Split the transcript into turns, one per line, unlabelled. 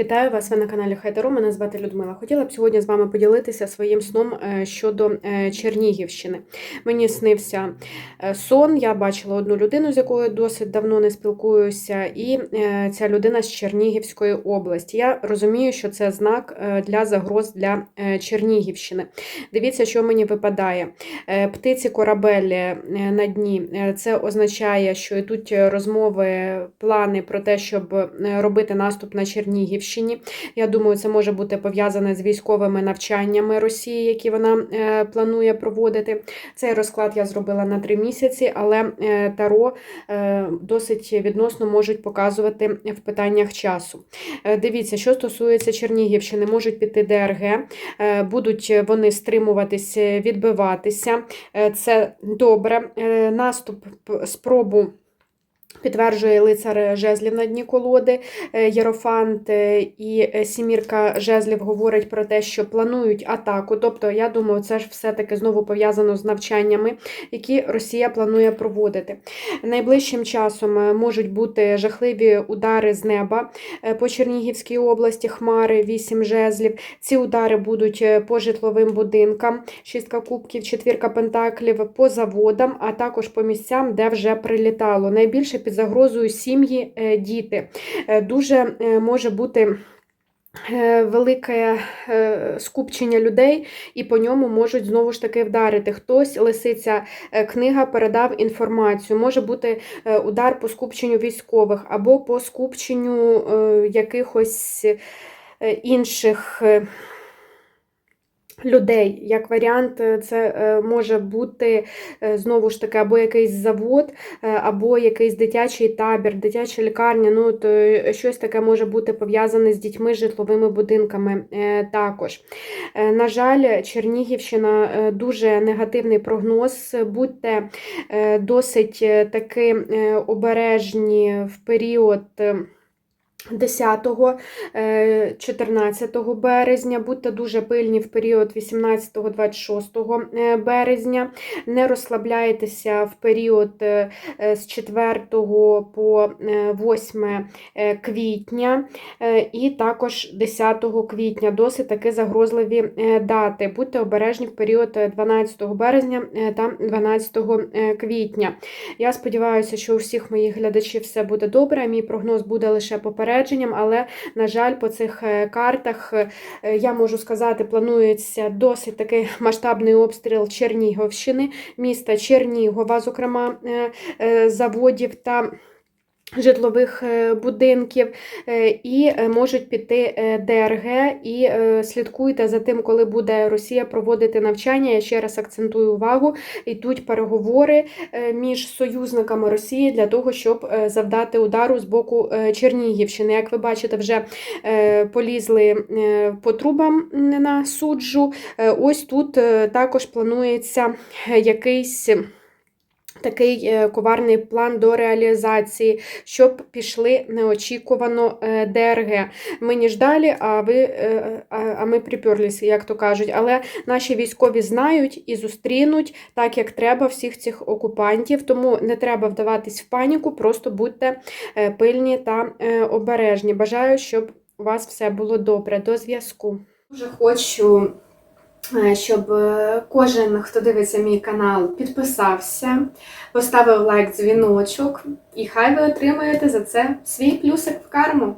Вітаю вас, ви на каналі Хайтеро. Мене звати Людмила. Хотіла б сьогодні з вами поділитися своїм сном е, щодо е, Чернігівщини. Мені снився е, сон, я бачила одну людину, з якою досить давно не спілкуюся, і ця людина з Чернігівської області. Я розумію, що це знак для загроз для Чернігівщини. Дивіться, що мені випадає. Птиці корабелі на дні. Це означає, що йдуть розмови, плани про те, щоб робити наступ на Чернігівщині. Я думаю, це може бути пов'язане з військовими навчаннями Росії, які вона е, планує проводити. Цей розклад я зробила на три місяці, але е, Таро е, досить відносно можуть показувати в питаннях часу. Дивіться, що стосується Чернігівщини, можуть піти ДРГ, будуть вони стримуватись, відбиватися. Це добре. Наступ, спробу. Підтверджує лицар жезлів на дні колоди. Е, Єрофант е, і е, сімірка жезлів говорить про те, що планують атаку. Тобто, я думаю, це ж все-таки знову пов'язано з навчаннями, які Росія планує проводити. Найближчим часом можуть бути жахливі удари з неба по Чернігівській області, хмари, вісім жезлів. Ці удари будуть по житловим будинкам, шістка кубків, четвірка пентаклів, по заводам, а також по місцям, де вже прилітало. Найбільше під загрозою сім'ї, е, діти. Е, Дуже е, може бути. Велике скупчення людей, і по ньому можуть знову ж таки вдарити. Хтось, лисиця книга, передав інформацію. Може бути удар по скупченню військових або по скупченню якихось інших. Людей, як варіант, е, це е, може бути е, знову ж таки або якийсь завод, або якийсь дитячий табір, дитяча лікарня. Ну, то щось таке може бути пов'язане з дітьми, житловими будинками також. На жаль, Чернігівщина дуже негативний прогноз. Будьте досить таки обережні в період. Е, 10-го, е, 14 березня, будьте дуже пильні в період 18-26 е, березня, не розслабляйтеся в період е, з 4 по е, 8 е, квітня і також 10 квітня. Досить таки загрозливі дати. Будьте обережні в період е, 12 березня та 12 е, квітня. Я сподіваюся, що у всіх моїх глядачів все буде добре. Мій прогноз буде лише попередженням, але, на жаль, по цих е, картах е, я можу сказати, планується досить такий масштабний обстріл Чернігівщини, міста Чернігова, зокрема е, заводів та. Житлових е, будинків е, і е, можуть піти ДРГ, і слідкуйте за тим, коли буде Росія проводити навчання. Я ще раз акцентую увагу. Йдуть переговори між союзниками Росії для того, щоб завдати удару з боку Чернігівщини. Як ви бачите, вже полізли по трубам на суджу. Ось тут також планується якийсь. Такий е, коварний план до реалізації, щоб пішли неочікувано е, ДРГ. Ми не ждали, а ви е, а ми приперлися, як то кажуть. Але наші військові знають і зустрінуть так, як треба всіх цих окупантів. Тому не треба вдаватись в паніку, просто будьте пильні та обережні. Бажаю, щоб у вас все було добре. До зв'язку. Дуже хочу щоб е, кожен, хто дивиться мій канал, підписався, поставив лайк, дзвіночок, і хай ви отримаєте за це свій плюсик в карму.